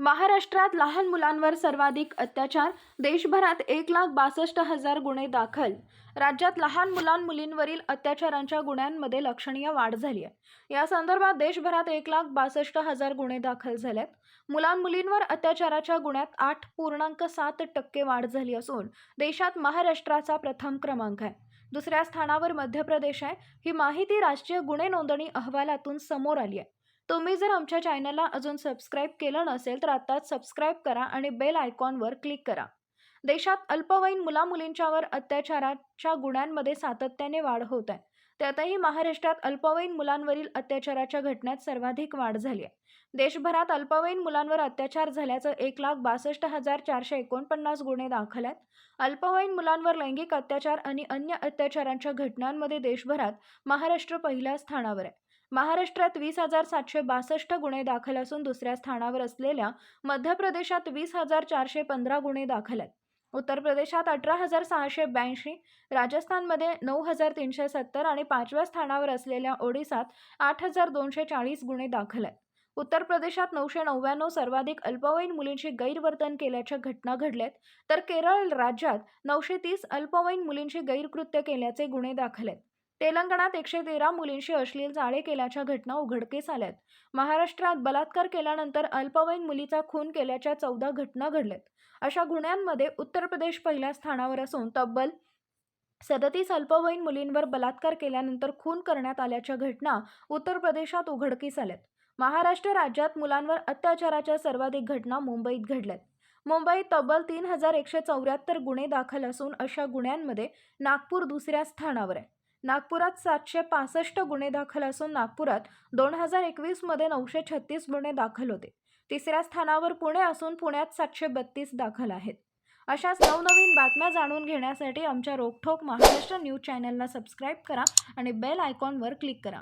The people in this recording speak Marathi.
महाराष्ट्रात लहान मुलांवर सर्वाधिक अत्याचार देशभरात एक लाख बासष्ट हजार गुन्हे दाखल. राज्यात लहान मुलां मुलींवरील अत्याचारांच्या गुन्ह्यांमध्ये लक्षणीय वाढ झाली आहे या संदर्भात देशभरात एक लाख बासष्ट हजार गुन्हे दाखल झालेत. मुलां मुलींवर अत्याचाराच्या गुन्ह्यात आठ पूर्णांक सात टक्के वाढ झाली असून देशात महाराष्ट्राचा प्रथम क्रमांक आहे. दुसऱ्या स्थानावर मध्य प्रदेश आहे. ही माहिती राष्ट्रीय गुन्हे नोंदणी अहवालातून समोर आली आहे तुम्ही जर आमच्या चॅनलला अजून सबस्क्राईब केलं नसेल तर आत्ताच सबस्क्राईब करा आणि बेल आयकॉनवर क्लिक करा. देशात अल्पवयीन मुलामुलींच्यावर अत्याचाराच्या गुन्ह्यांमध्ये सातत्याने वाढ होत आहे. त्यातही महाराष्ट्रात अल्पवयीन मुलांवरील अत्याचाराच्या घटनेत सर्वाधिक वाढ झाली आहे. देशभरात अल्पवयीन मुलांवर अत्याचार झाल्याचं एक लाख बासष्ट हजार चारशे एकोणपन्नास गुन्हे दाखल आहेत. अल्पवयीन मुलांवर लैंगिक अत्याचार आणि अन्य अत्याचारांच्या घटनांमध्ये देशभरात महाराष्ट्र पहिल्या स्थानावर आहे. महाराष्ट्रात वीस हजार सातशे बासष्ट गुन्हे दाखल असून दुसऱ्या स्थानावर असलेल्या मध्य प्रदेशात वीस हजार चारशे पंधरा गुन्हे दाखल आहेत. उत्तर प्रदेशात अठरा हजार सहाशे ब्याऐंशी राजस्थानमध्ये नऊ हजार तीनशे सत्तर आणि पाचव्या स्थानावर असलेल्या ओडिसात आठ हजार दोनशे चाळीस गुन्हे दाखल आहेत. उत्तर प्रदेशात नऊशे नव्याण्णव सर्वाधिक अल्पवयीन मुलींशी गैरवर्तन केल्याच्या घटना घडल्यात तर केरळ राज्यात नऊशे तीस अल्पवयीन मुलींशी गैरकृत्य केल्याचे गुन्हे दाखल आहेत. तेलंगणात एकशे तेरा मुलींशी अश्लील जाळे केल्याच्या घटना उघडकीस आल्यात. महाराष्ट्रात बलात्कार केल्यानंतर अल्पवयीन मुलीचा खून केल्याच्या चौदा घटना घडल्यात. अशा गुन्ह्यांमध्ये उत्तर प्रदेश पहिल्या स्थानावर असून तब्बल सदतीस अल्पवयीन मुलींवर बलात्कार केल्यानंतर खून करण्यात आल्याच्या घटना उत्तर प्रदेशात उघडकीस आल्यात. महाराष्ट्र राज्यात मुलांवर अत्याचाराच्या सर्वाधिक घटना मुंबईत घडल्यात. मुंबईत तब्बल तीन हजार एकशे चौऱ्याहत्तर गुन्हे दाखल असून अशा गुन्ह्यांमध्ये नागपूर दुसऱ्या स्थानावर आहे. नागपुरात सातशे पासष्ट गुन्हे दाखल असून नागपुरात दोन हजार एकवीसमध्ये नऊशे छत्तीस गुन्हे दाखल होते. तिसऱ्या स्थानावर पुणे असून पुण्यात सातशे बत्तीस दाखल आहेत. अशाच नवनवीन बातम्या जाणून घेण्यासाठी आमच्या रोकठोक महाराष्ट्र न्यूज चॅनलला सबस्क्राईब करा आणि बेल आयकॉनवर क्लिक करा.